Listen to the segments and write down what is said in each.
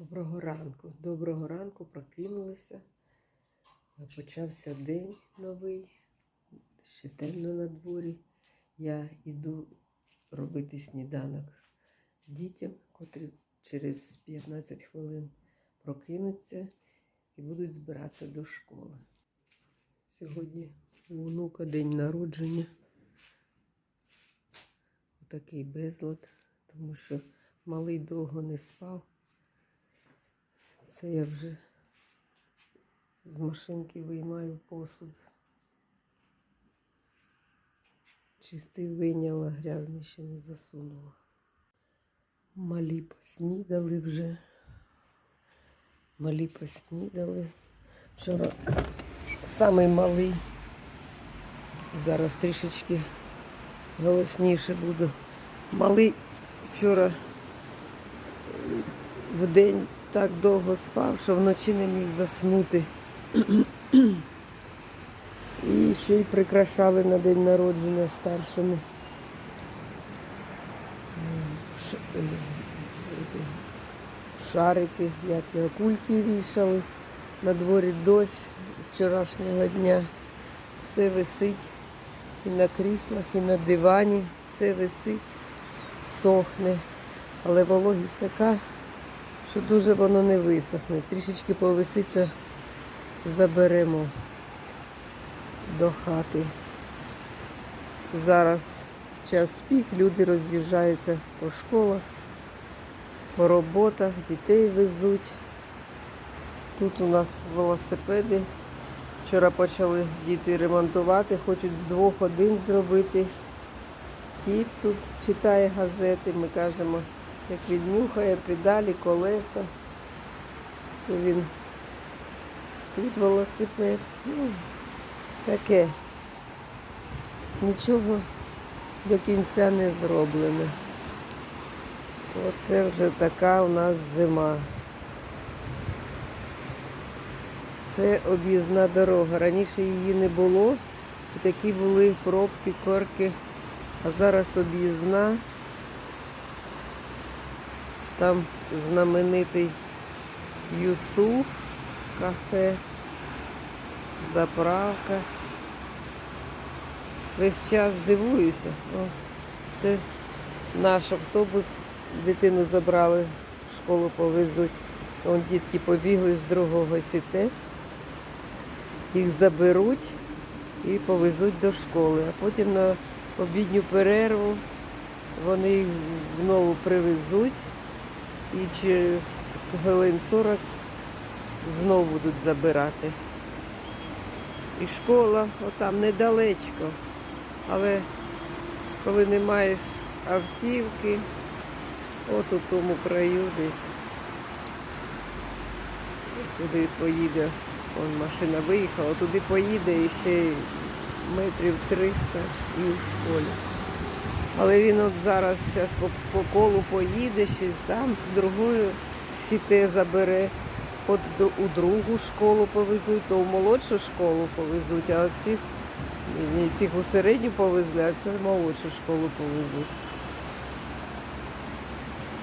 Доброго ранку. Доброго ранку прокинулися. Почався день новий. Ще темно на дворі. Я йду робити сніданок дітям, котрі через 15 хвилин прокинуться і будуть збиратися до школи. Сьогодні у внука день народження. Такий безлад, тому що малий довго не спав. Це я вже з машинки виймаю посуд. Чистий вийняла, грязний ще не засунула. Малі поснідали вже. Малі поснідали. Вчора самий малий. Зараз трішечки голосніше буду. Малий вчора в день так довго спав, що вночі не міг заснути. І ще й прикрашали на день народження старшому. Е, Шарики, як його кульки вішали. На дворі дощ з вчорашнього дня. Все висить і на кріслах, і на дивані. Все висить, сохне. Але вологість така, що дуже воно не висохне. Трішечки повиситься, заберемо до хати. Зараз час пік, люди роз'їжджаються по школах, по роботах, дітей везуть. Тут у нас велосипеди. Вчора почали діти ремонтувати, хочуть з двох один зробити. Кіт тут читає газети, ми кажемо, як віднюхає педалі, колеса, то він тут велосипед. Ну, таке. Нічого до кінця не зроблено. Оце вже така у нас зима. Це об'їзна дорога. Раніше її не було. Такі були пробки, корки. А зараз об'їзна. Там знаменитий Юсуф кафе, заправка. Весь час дивуюся. О, це наш автобус, дитину забрали, в школу повезуть. Вон дітки побігли з другого сіте. Їх заберуть і повезуть до школи. А потім на обідню перерву вони їх знову привезуть і через хвилин 40 знову будуть забирати. І школа отам недалечко. Але коли не маєш автівки, от у тому краю десь туди поїде. Вон машина виїхала, туди поїде і ще метрів 300 і в школі. Але він от зараз зараз по, по колу поїде, ще там з другою сіте забере. От у другу школу повезуть, то в молодшу школу повезуть, а оцих цих у середню повезли, а це в молодшу школу повезуть.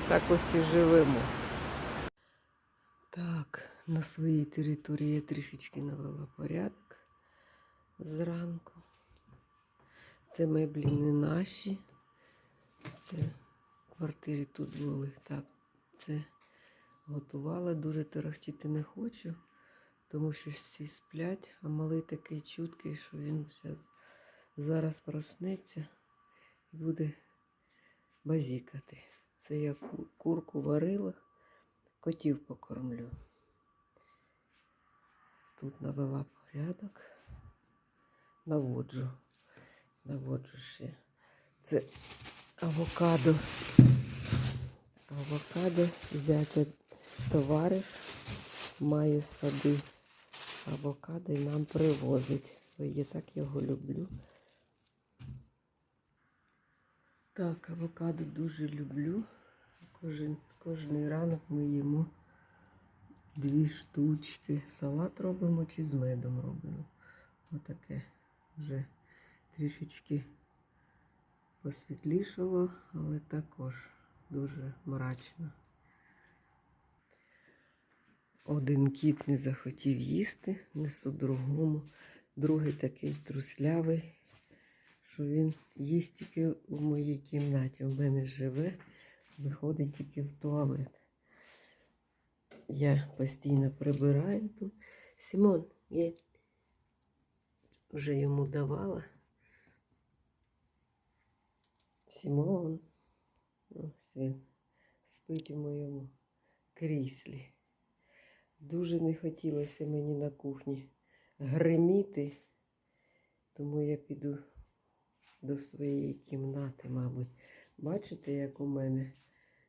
Так ось і живемо. Так, на своїй території я трішечки навела порядок зранку. Це меблі не наші. Це в квартирі тут були. Так, це готувала. Дуже тарахтіти не хочу, тому що всі сплять, а малий такий чуткий, що він зараз, зараз проснеться і буде базікати. Це я курку варила, котів покормлю. Тут навела порядок, наводжу, наводжу ще. Це авокадо. Авокадо зятя товариш має сади авокадо і нам привозить. Я так його люблю. Так, авокадо дуже люблю. Кожен, кожний ранок ми їмо дві штучки. Салат робимо чи з медом робимо. Отаке вже трішечки посвітлішало, але також дуже мрачно. Один кіт не захотів їсти, несу другому. Другий такий труслявий, що він їсть тільки у моїй кімнаті. У мене живе, виходить тільки в туалет. Я постійно прибираю тут. Сімон, я вже йому давала. Сімон. Ось він спить у моєму кріслі. Дуже не хотілося мені на кухні гриміти, тому я піду до своєї кімнати, мабуть. Бачите, як у мене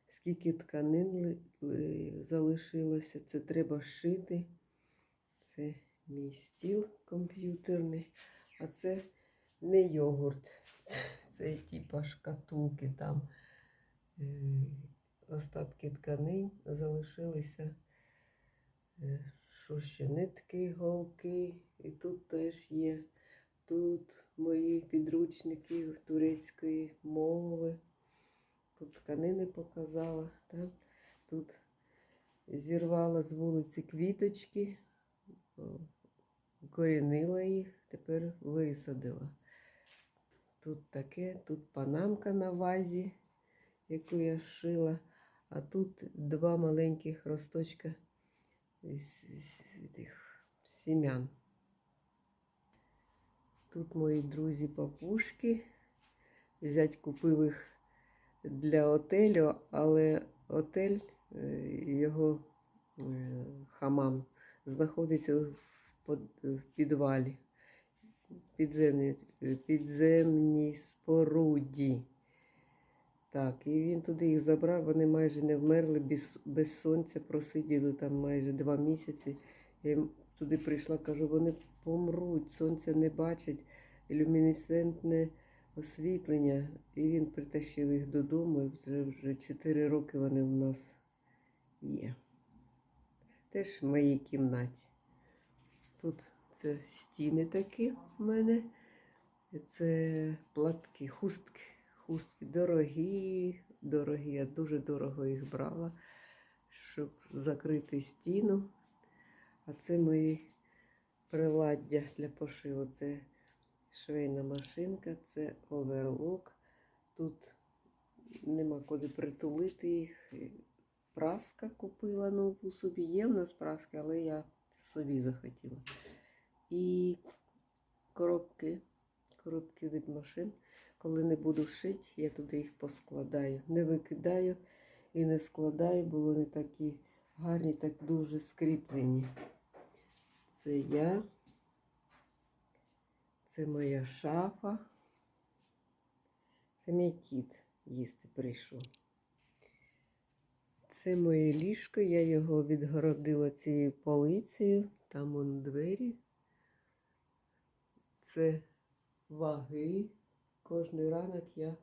скільки тканин ли- ли- залишилося, це треба шити. Це мій стіл комп'ютерний, а це не йогурт. Це, типа шкатулки там. Е, остатки тканин залишилися. Е, Що ще нитки, голки, і тут теж є. Тут мої підручники турецької мови. Тут тканини показала. Так? Тут зірвала з вулиці квіточки, корінила їх, тепер висадила. Тут таке, тут панамка на вазі, яку я шила, а тут два маленьких росточка з, тих сім'ян. Тут мої друзі папушки. Зять купив їх для отелю, але отель, е, його е, хамам, знаходиться в підвалі, підземній, е, підземній споруді. Так, і він туди їх забрав, вони майже не вмерли, без, без сонця просиділи там майже два місяці. Я їм туди прийшла, кажу, вони помруть, сонця не бачать, люмінесцентне освітлення. І він притащив їх додому, і вже, вже 4 роки вони в нас є. Теж в моїй кімнаті. Тут це стіни такі в мене. Це платки, хустки. Хустки дорогі, дорогі. Я дуже дорого їх брала, щоб закрити стіну. А це мої приладдя для пошиву. Це швейна машинка, це оверлок. Тут нема куди притулити їх. Праска купила нову собі. Є в нас праска, але я собі захотіла. І коробки, коробки від машин. Коли не буду шити, я туди їх поскладаю. Не викидаю і не складаю, бо вони такі гарні, так дуже скріплені. Це я. Це моя шафа. Це мій кіт їсти прийшов. Це моє ліжко, я його відгородила цією полицею. Там вон двері. Це ваги. Кожний ранок я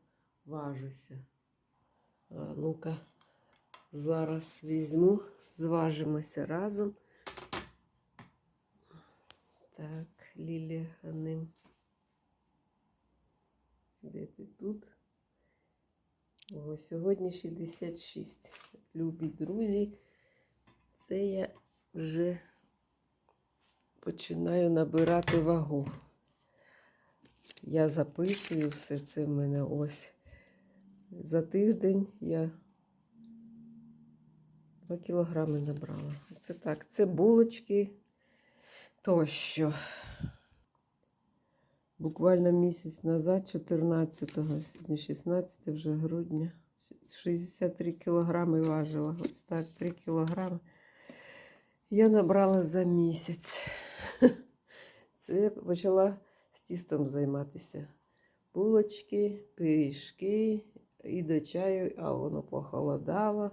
важуся. Ну-ка, зараз візьму, зважимося разом. Так, Лілія Ганим. Де ти тут? О, сьогодні 66. Любі друзі. Це я вже починаю набирати вагу. Я записую все це в мене ось. За тиждень я 2 кілограми набрала. Це так, це булочки тощо. Буквально місяць назад, 14-го, сьогодні 16 вже грудня, 63 кілограми важила. Ось так, 3 кілограми. Я набрала за місяць. Це почала тістом займатися. Булочки, пиріжки і до чаю, а воно похолодало.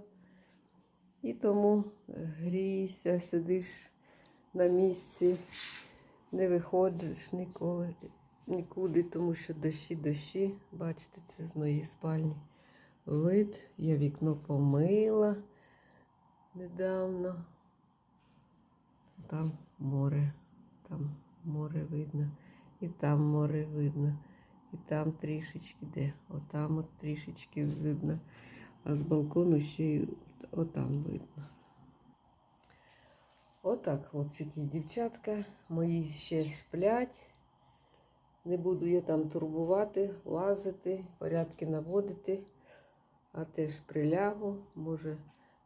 І тому грійся, сидиш на місці, не виходиш ніколи, нікуди, тому що дощі, дощі. Бачите, це з моєї спальні вид. Я вікно помила недавно. Там море, там море видно, і там море видно, і там трішечки де, отам от трішечки видно, а з балкону ще й отам видно. Отак, хлопчики і дівчатка, мої ще сплять. Не буду я там турбувати, лазити, порядки наводити, а теж прилягу, може,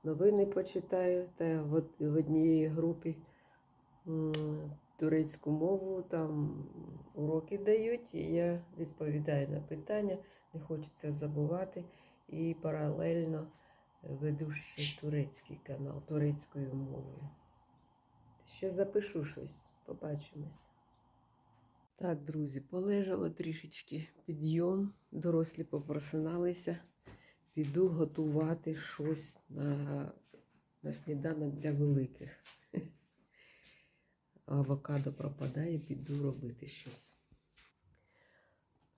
новини почитаю. Та в, од- в одній групі турецьку мову там уроки дають, і я відповідаю на питання, не хочеться забувати. І паралельно веду ще турецький канал турецькою мовою. Ще запишу щось, побачимось. Так, друзі, полежала трішечки підйом, дорослі попросиналися. Піду готувати щось на, на сніданок для великих. Авокадо пропадає, піду робити щось.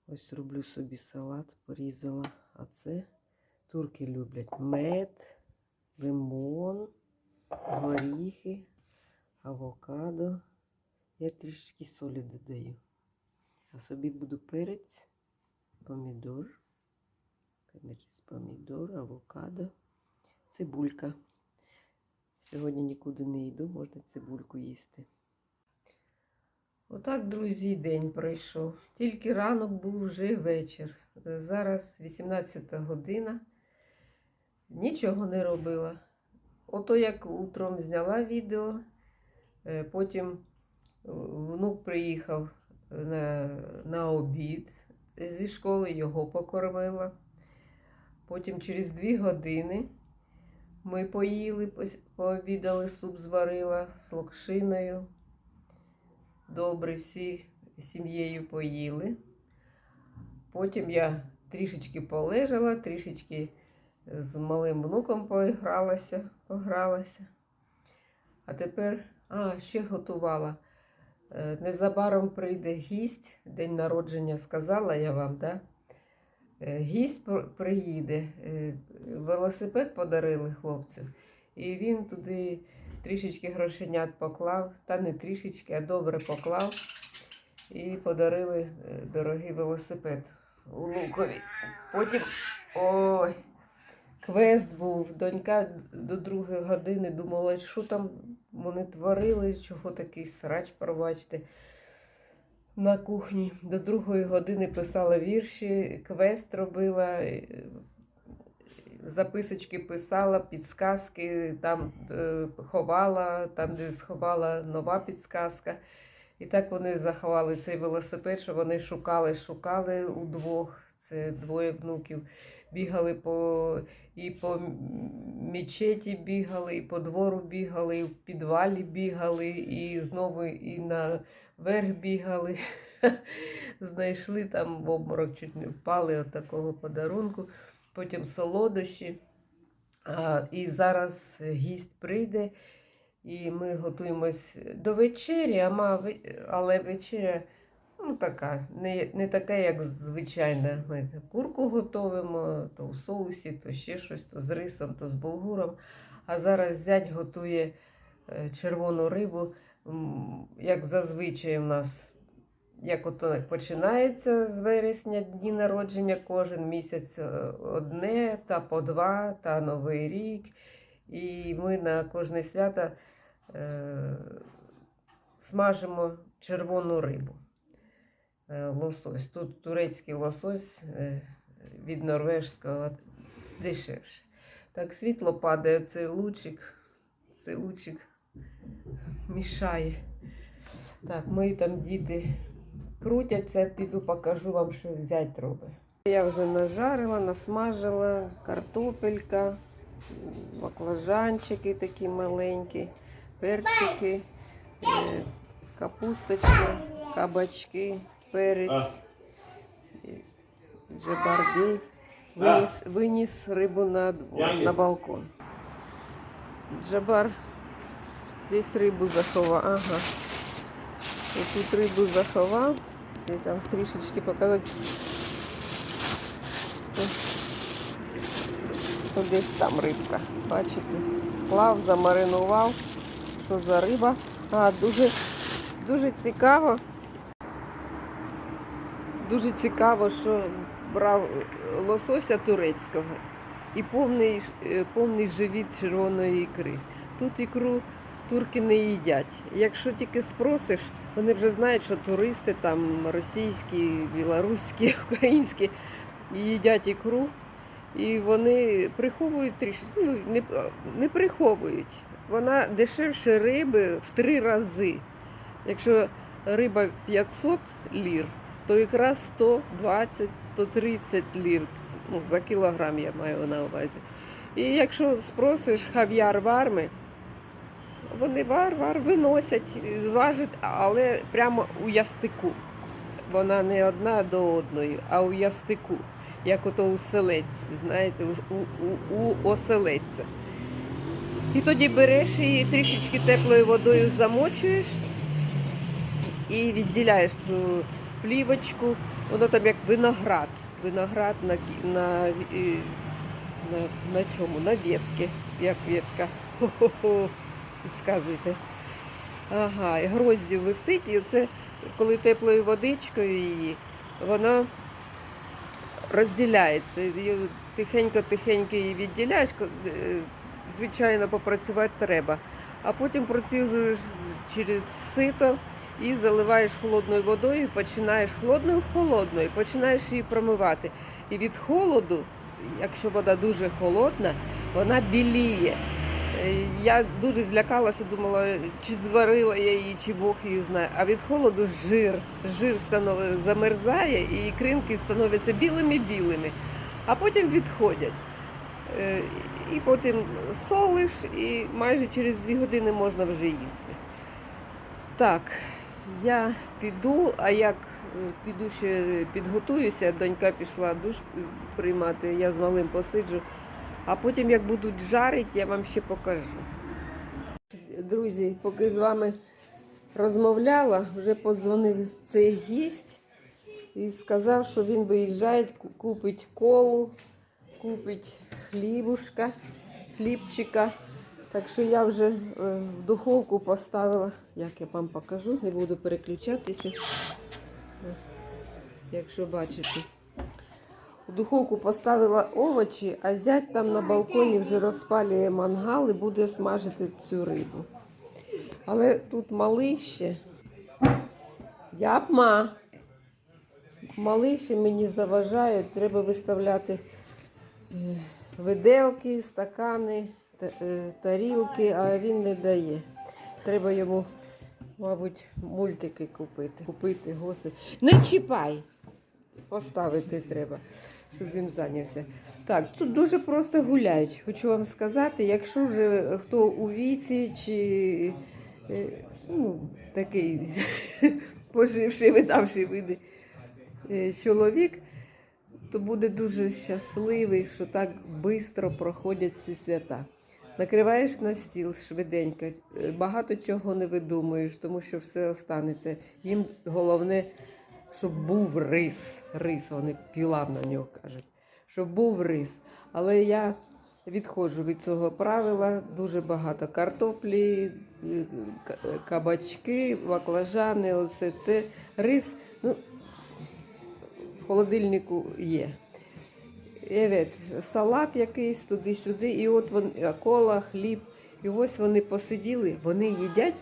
Ось роблю собі салат, порізала. А це турки люблять мед, лимон, горіхи, авокадо. Я трішечки солі додаю. А собі буду перець, помідор, перець, помідор, авокадо, цибулька. Сьогодні нікуди не йду, можна цибульку їсти. Отак, друзі, день пройшов. Тільки ранок був вже вечір. Зараз 18 година. Нічого не робила. Ото як утром зняла відео, е, потім внук приїхав на, на обід зі школи, його покормила. Потім через дві години ми поїли, пообідали, суп зварила з локшиною. Добре, всі сім'єю поїли. Потім я трішечки полежала, трішечки з малим внуком поігралася, погралася. А тепер, а, ще готувала. Е, Незабаром прийде гість, день народження сказала я вам, да? Е, Гість приїде, е, велосипед подарили хлопцю, і він туди трішечки грошенят поклав, та не трішечки, а добре поклав. І подарили е, дорогий велосипед у Лукові. Потім ой, квест був. Донька до другої години думала, що там вони творили, чого такий срач, пробачте. На кухні до другої години писала вірші, квест робила, е, записочки писала, підсказки там е, ховала, там, де сховала нова підсказка. І так вони заховали цей велосипед, що вони шукали, шукали удвох. Це двоє внуків. Бігали по і по мечеті бігали, і по двору бігали, і в підвалі бігали, і знову і на верх бігали. Знайшли там в обморок, чуть не впали от такого подарунку. Потім солодощі. А, і зараз гість прийде, і ми готуємось до вечері, але вечеря ну, така, не, не така, як звичайна. Ми курку готуємо, то у соусі, то ще щось, то з рисом, то з булгуром. А зараз зять готує е, червону рибу, як зазвичай у нас. Як ото починається з вересня дні народження, кожен місяць е, одне, та по два, та Новий рік. І ми на кожне свято е, смажимо червону рибу. Е, лосось. Тут турецький лосось е, від норвежського дешевше. Так, світло падає, цей лучик, цей лучик мішає. Так, мої там діти крутяться, піду покажу вам, що зять робить. Я вже нажарила, насмажила картопелька, баклажанчики такі маленькі, перчики, е, капусточка, кабачки, перець, і джабарбі. Виніс, виніс рибу на, на балкон. Джабар десь рибу заховав. Ага. І тут рибу заховав. І там трішечки показати. Десь там рибка. Бачите? Склав, замаринував. Що за риба? А, дуже, дуже цікаво. Дуже цікаво, що брав лосося турецького і повний, е, повний живіт червоної ікри. Тут ікру турки не їдять. Якщо тільки спросиш, вони вже знають, що туристи там російські, білоруські, українські їдять ікру. І вони приховують трішки, ну не, не приховують. Вона дешевше риби в три рази. Якщо риба 500 лір, то якраз 120-130 лір. Ну, за кілограм я маю на увазі. І якщо спросиш хав'яр варми, вони вар-вар виносять, зважать, але прямо у ястику. Вона не одна до одної, а у ястику, як ото у селець, знаєте, у, у, у оселедця. І тоді береш її трішечки теплою водою замочуєш і відділяєш цю плівочку. Воно там як виноград. Виноград на, на, е, на, на чому? На ветки. Як ветка. Хо-хо-хо. Підказуйте. Ага, і грозді висить, і це коли теплою водичкою її, вона розділяється. Тихенько-тихенько її відділяєш. е, Звичайно, попрацювати треба. А потім проціжуєш з- через сито і заливаєш холодною водою, і починаєш холодною холодною, починаєш її промивати. І від холоду, якщо вода дуже холодна, вона біліє. Я дуже злякалася, думала, чи зварила я її, чи Бог її знає. А від холоду жир. Жир замерзає і ікринки становляться білими-білими, а потім відходять. Е, І потім солиш, і майже через дві години можна вже їсти. Так, я піду, а як е, піду ще підготуюся, донька пішла душ приймати, я з малим посиджу. А потім, як будуть жарити, я вам ще покажу. Друзі, поки з вами розмовляла, вже подзвонив цей гість і сказав, що він виїжджає, купить колу, купить хлібушка, хлібчика. Так що я вже е, в духовку поставила, як я вам покажу, не буду переключатися, якщо бачите. У духовку поставила овочі, а зять там на балконі вже розпалює мангал і буде смажити цю рибу. Але тут малий ще. Япма. Малий ще мені заважає, треба виставляти е, виделки, стакани, е, тарілки, а він не дає. Треба йому, мабуть, мультики купити. Купити, господи. Не чіпай! Поставити треба, щоб він зайнявся. Так, тут дуже просто гуляють. Хочу вам сказати, якщо вже хто у віці чи е, ну, такий поживший, видавший види е, чоловік, то буде дуже щасливий, що так швидко проходять ці свята. Накриваєш на стіл швиденько, е, багато чого не видумуєш, тому що все останеться. Їм головне, щоб був рис. Рис, вони пілав на нього кажуть. Щоб був рис. Але я відходжу від цього правила. Дуже багато картоплі, е, кабачки, баклажани, оце це. Рис. Ну, в холодильнику є. Evet, салат якийсь туди-сюди, і от вони, кола, хліб. І ось вони посиділи, вони їдять,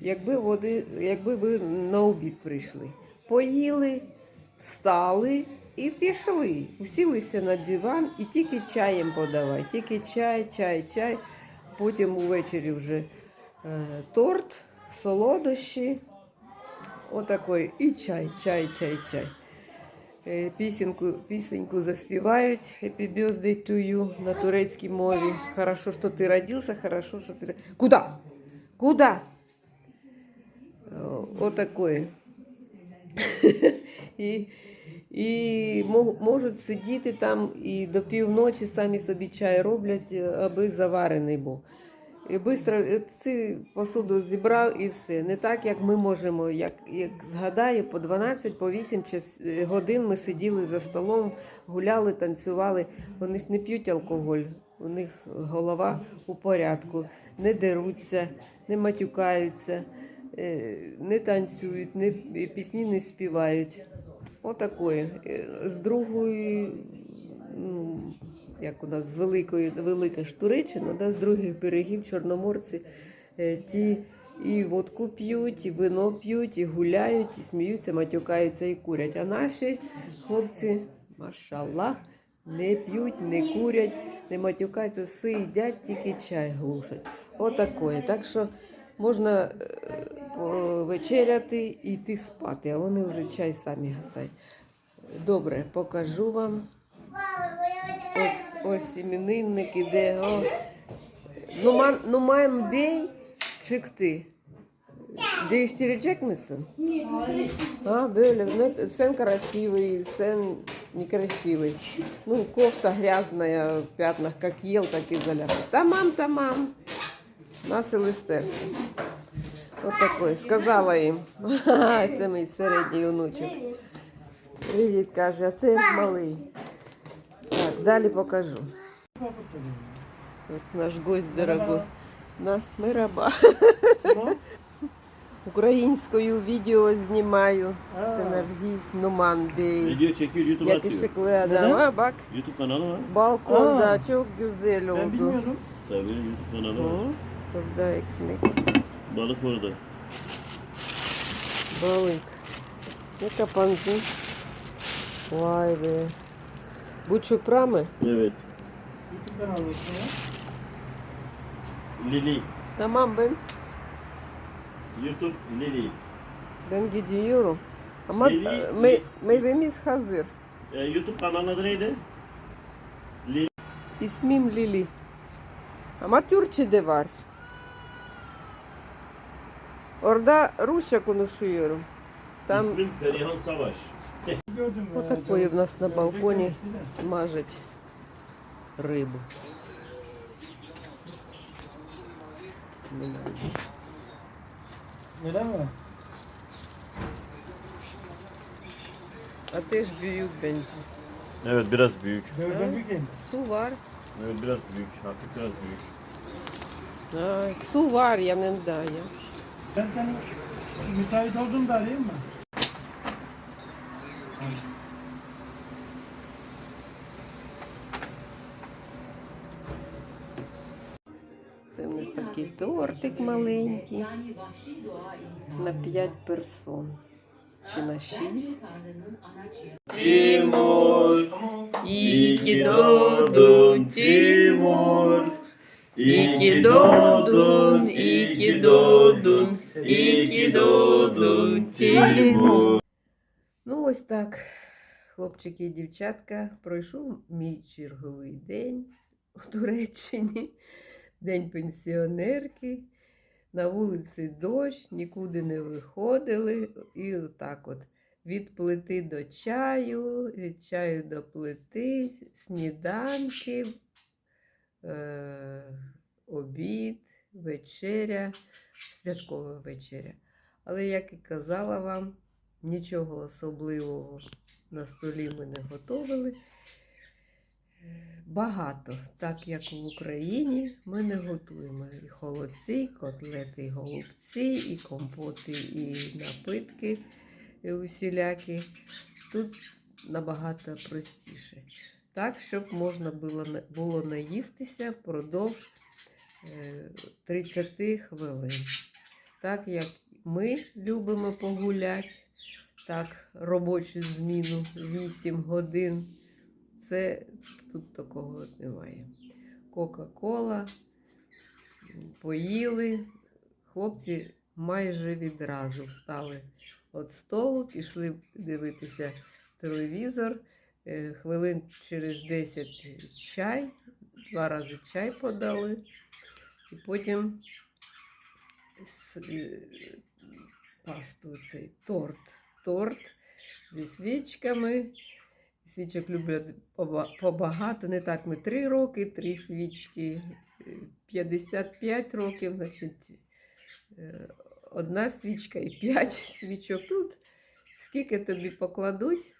якби, вони, якби ви на обід прийшли. Поїли, встали і пішли. Усілися на диван і тільки чаєм подавай. Тільки чай, чай, чай. Потім увечері вже е, торт, солодощі. Отакий. І чай, чай, чай, чай. Е, Пісеньку, пісеньку заспівають Happy birthday to you на турецькій мові. Хорошо, що ти родився, хорошо, що ти... Куда? Куда? О, Отакое. І, і можуть сидіти там і до півночі самі собі чай роблять, е, аби заварений був. І швидко цю посуду зібрав і все. Не так, як ми можемо. Як, як згадаю, по 12, по 8 е, годин ми сиділи за столом, гуляли, танцювали. Вони ж не п'ють алкоголь, у них голова у порядку, не деруться, не матюкаються, е, не танцюють, не, пісні не співають. Отакої. Е, З другої ну, як у нас з великої велика ж да, з других берегів чорноморці е, ті і водку п'ють, і вино п'ють, і гуляють, і сміються, матюкаються і курять. А наші хлопці, машаллах, не п'ють, не курять, не матюкаються, сидять, тільки чай глушать. Отакое. Так що можна е, вечеряти і йти спати, а вони вже чай самі гасають. Добре, покажу вам. Ось, ось іменинник іде. О. Ну, мам, ну маєм бей, çıktı. Değiştirecek misin? А, böyle. Не- Sen красивый, sen некрасивый. Ну, кофта грязная, в пятнах, как ел, так и заляпал. Тамам, тамам. Насил істерся. От такой. Сказала їм. Це мій середній онучок. Привіт, каже, а це малий. Так, далі покажу. От наш гость дорогой. Наш мираба. Українською відео знімаю. Це наш гість Нуман adam. Ha, bak YouTube kanalı var. balkonda Aa. çok güzel Ben oldu. YouTube var. Hı, Burada ekmek, Balık orada. balık. Ne kapandı? Vay be. Bu çupra mı? Evet. Lili. Tamam ben YouTube Lili. ben gidiyorum. Ama Lili- e, me, meyvemiz hazır. Ee, YouTube kanalının adı neydi? Lili. İsmim Lili. Ama Türkçe'de var. Там İsmim Perihan Savaş. Gördüm вот такое у нас на балконе смажить рыбу. Öyle mi? Ateş büyük bence. Evet biraz büyük. Gördüm bir gün. Su var. Evet biraz büyük. Hafif biraz büyük. Ay, su var yanında ya. Ben seni müsait oldum da arayayım mı? Це у нас такий тортик маленький на 5 персон. Чи на 6. Тимур, iki doğdun Timur. İki doğdun, iki doğdun, doğdun Timur. Ну, ось так, хлопчики і дівчатка, пройшов мій черговий день у Туреччині, день пенсіонерки. На вулиці дощ, нікуди не виходили. І отак от від плити до чаю, від чаю до плити, сніданки, е- обід, вечеря, святкова вечеря. Але, як і казала вам, нічого особливого на столі ми не готували. Багато, так як в Україні, ми не готуємо і холодці, і котлети, і голубці, і компоти, і напитки і усілякі. Тут набагато простіше. Так, щоб можна було, було наїстися впродовж 30 хвилин. Так як ми любимо погуляти, так, робочу зміну 8 годин. Це тут такого немає. Кока-кола, поїли. Хлопці майже відразу встали від столу, пішли дивитися телевізор. Е, Хвилин через 10 чай, два рази чай подали. І потім е, пасту цей торт. Торт зі свічками. Свічок люблять побагато. Не так ми 3 роки, 3 свічки, е, 55 років, значить, е, одна свічка і 5 свічок. Тут скільки тобі покладуть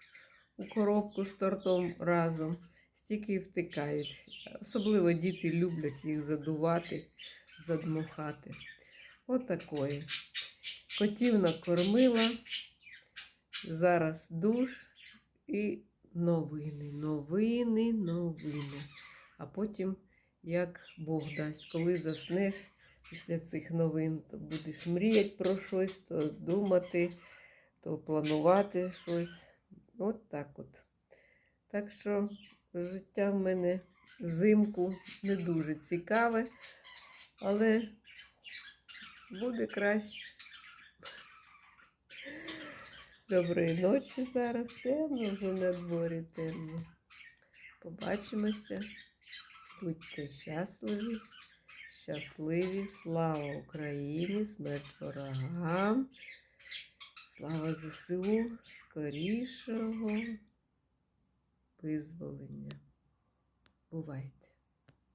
у коробку з тортом разом, стільки втикають. Особливо діти люблять їх задувати, задмухати. Отакої. Котів накормила. Зараз душ і новини, новини, новини. А потім, як Бог дасть, коли заснеш, після цих новин, то будеш мріяти про щось, то думати, то планувати щось. От так от. Так що життя в мене зимку не дуже цікаве, але буде краще. Доброї ночі зараз. Темно вже на дворі темно. Побачимося. Будьте щасливі, щасливі, слава Україні, смерть ворогам, слава ЗСУ, скорішого визволення. Бувайте!